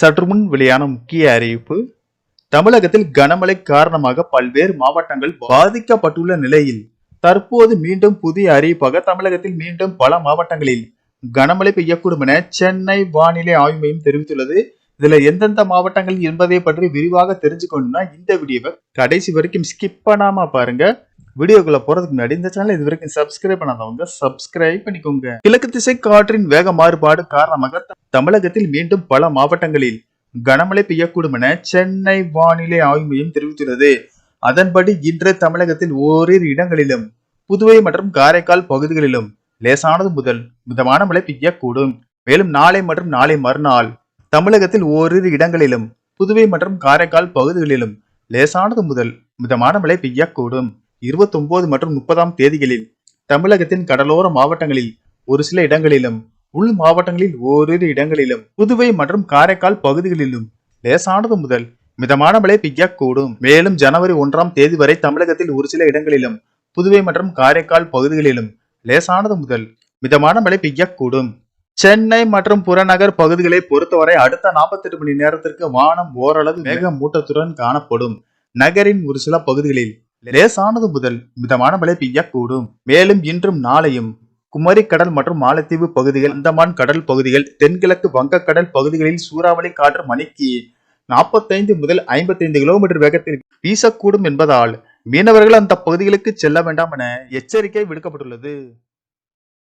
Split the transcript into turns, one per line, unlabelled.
சற்று முன் வெளியான முக்கிய அறிவிப்பு தமிழகத்தில் கனமழை காரணமாக பல்வேறு மாவட்டங்கள் பாதிக்கப்பட்டுள்ள நிலையில் தற்போது மீண்டும் புதிய அறிவிப்பாக தமிழகத்தில் மீண்டும் பல மாவட்டங்களில் கனமழை பெய்யக்கூடும் என சென்னை வானிலை ஆய்வு மையம் தெரிவித்துள்ளது இதுல எந்தெந்த மாவட்டங்கள் என்பதை பற்றி விரிவாக தெரிஞ்சுக்கணும்னா இந்த வீடியோவை கடைசி வரைக்கும் ஸ்கிப் பண்ணாம பாருங்க வீடியோக்குள்ள போறதுக்கு முன்னாடி இந்த சேனல் இது வரைக்கும் சப்ஸ்கிரைப் பண்ணாதவங்க சப்ஸ்கிரைப் பண்ணிக்கோங்க கிழக்கு திசை காற்றின் வேக மாறுபாடு காரணமாக தமிழகத்தில் மீண்டும் பல மாவட்டங்களில் கனமழை பெய்யக்கூடும் என சென்னை வானிலை ஆய்வு மையம் தெரிவித்துள்ளது அதன்படி இன்று தமிழகத்தில் ஓரிரு இடங்களிலும் புதுவை மற்றும் காரைக்கால் பகுதிகளிலும் லேசானது முதல் மிதமான மழை பெய்யக்கூடும் மேலும் நாளை மற்றும் நாளை மறுநாள் தமிழகத்தில் ஓரிரு இடங்களிலும் புதுவை மற்றும் காரைக்கால் பகுதிகளிலும் லேசானது முதல் மிதமான மழை பெய்யக்கூடும் இருபத்தொன்பது மற்றும் முப்பதாம் தேதிகளில் தமிழகத்தின் கடலோர மாவட்டங்களில் ஒரு சில இடங்களிலும் உள் மாவட்டங்களில் ஓரிரு இடங்களிலும் புதுவை மற்றும் காரைக்கால் பகுதிகளிலும் லேசானது முதல் மிதமான மழை பெய்யக்கூடும் மேலும் ஜனவரி ஒன்றாம் தேதி வரை தமிழகத்தில் ஒரு சில இடங்களிலும் புதுவை மற்றும் காரைக்கால் பகுதிகளிலும் லேசானது முதல் மிதமான மழை பெய்யக்கூடும் சென்னை மற்றும் புறநகர் பகுதிகளை பொறுத்தவரை அடுத்த நாற்பத்தி எட்டு மணி நேரத்திற்கு வானம் ஓரளவு மேக மூட்டத்துடன் காணப்படும் நகரின் ஒரு சில பகுதிகளில் லேசானது முதல் மிதமான மழை பெய்யக்கூடும் மேலும் இன்றும் நாளையும் குமரி கடல் மற்றும் மாலத்தீவு பகுதிகள் அந்தமான் கடல் பகுதிகள் தென்கிழக்கு வங்கக்கடல் பகுதிகளில் சூறாவளி காற்று மணிக்கு நாற்பத்தைந்து முதல் ஐம்பத்தைந்து கிலோமீட்டர் வேகத்தில் வீசக்கூடும் என்பதால் மீனவர்கள் அந்த பகுதிகளுக்கு செல்ல வேண்டாம் என எச்சரிக்கை விடுக்கப்பட்டுள்ளது